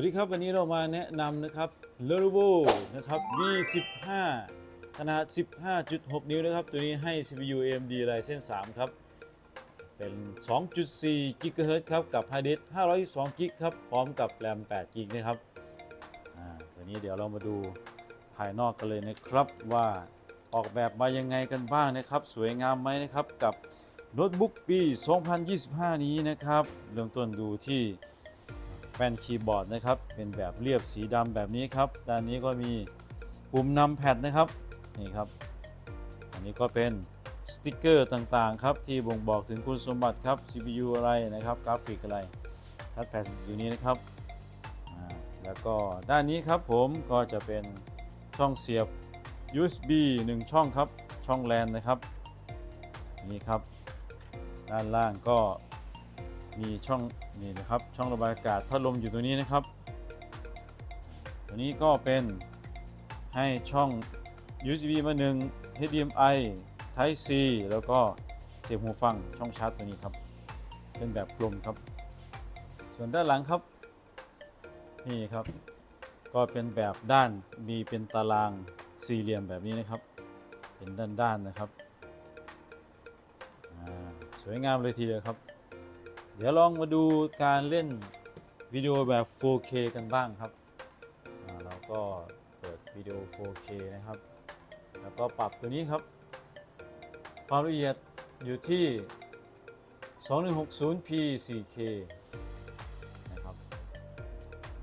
วัสดีครับวันนี้เรามาแนะนำนะครับ l e r o v o นะครับ V15 ขนาด 15.6 นิ้วนะครับ ตัวนี้ให้ CPU AMD Ryzen 3 ครับ เป็น 2.4 GHz ครับ กับ Hard Disk 512 GB ครับ พร้อมกับ RAM 8 GB นะครับตัวนี้เดี๋ยวเรามาดูภายนอกกันเลยนะครับว่าออกแบบมายังไงกันบ้างนะครับ สวยงามไหมนะครับ กับโน้ตบุ๊กปี 2025 นี้นะครับ เริ่มต้นดูที่ แป้นคีย์บอร์ดนะครับ เป็นแบบเรียบสีดำแบบนี้ครับ ด้านนี้ก็มีปุ่มนำแพดนะครับ นี่ครับ อันนี้ก็เป็นสติกเกอร์ต่างๆครับ ที่บ่งบอกถึงคุณสมบัติครับ CPU อะไรนะครับ กราฟิกอะไร ทัชแพดอยู่นี้นะครับ แล้วก็ด้านนี้ครับผมก็จะเป็นช่องเสียบ USB 1 ช่องครับ ช่อง LAN นะครับ นี่ครับ ด้านล่างก็ มีช่องนี่นะครับช่องระบายอากาศพัดลมอยู่ตัวนี้นะครับ ตัวนี้ก็เป็นให้ช่อง USB มาหนึ่ง HDMI Type C แล้วก็เสียบหูฟังช่องชาร์จตัวนี้ครับ เป็นแบบกลมครับ ส่วนด้านหลังครับ นี่ครับ ก็เป็นแบบด้านมีเป็นตารางสี่เหลี่ยมแบบนี้นะครับ เป็นด้านๆนนะครับ สวยงามเลยทีเดียวครับ เดี๋ยวลองมาดูการเล่นวิดีโอแบบ 4K กันบ้างครับเราก็เปิดวิดีโอ 4K นะครับ แล้วก็ปรับตัวนี้ครับ ความละเอียดอยู่ที่ 2160p 4K นะครับ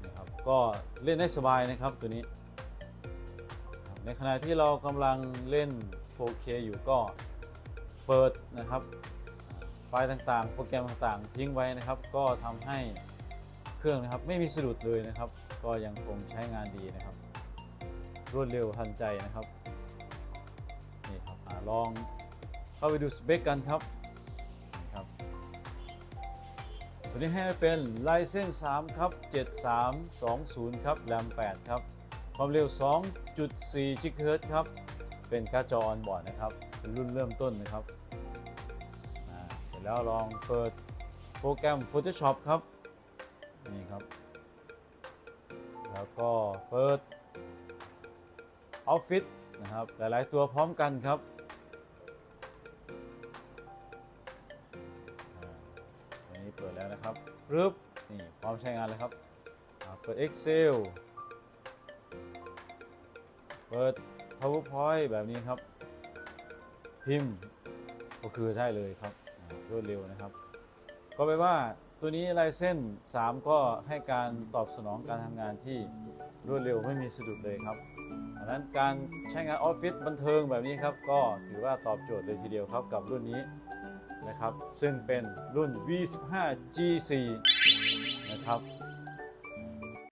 นะครับ ก็เล่นได้สบายนะครับตัวนี้ ในขณะที่เรากำลังเล่น 4K อยู่ก็เปิดนะครับ ไฟล์ต่างๆ โปรแกรมต่างๆ ทิ้งไว้นะครับ ก็ทำให้เครื่องนะครับไม่มีสะดุดเลยนะครับ ก็ยังคงใช้งานดีนะครับ รวดเร็วทันใจนะครับนี่ครับอลองเข้าไปดูสเปคกันครับนะครับตัวนี้ให้เป็น Ryzen 3ครับ 7320 ครับ RAM 8ครับความเร็ว 2.4 GHz ครับ เป็นการ์ดจอออนบอร์ดนะครับ เป็นรุ่นเริ่มต้นนะครับ แล้วลองเปิดโปรแกรม Photoshop ครับ นี่ครับ แล้วก็เปิด Office นะครับ หลาย ๆ ตัวพร้อมกันครับอ่าตัวนี้เปิดแล้วนะครับปึ๊บนี่พร้อมใช้งานเลยครับ เปิด Excel เปิด PowerPoint แบบนี้ครับ พิมพ์ก็คือได้เลยครับ รวดเร็วนะครับ ก็แปลว่าตัวนี้ลายเส้น 3 ก็ให้การตอบสนองการทำงานที่รวดเร็วไม่มีสะดุดเลยครับดังนั้นการใช้งานออฟฟิศบันเทิงแบบนี้ครับ ก็ถือว่าตอบโจทย์เลยทีเดียวครับกับรุ่นนี้นะครับ ซึ่งเป็นรุ่น V15 G4 นะครับ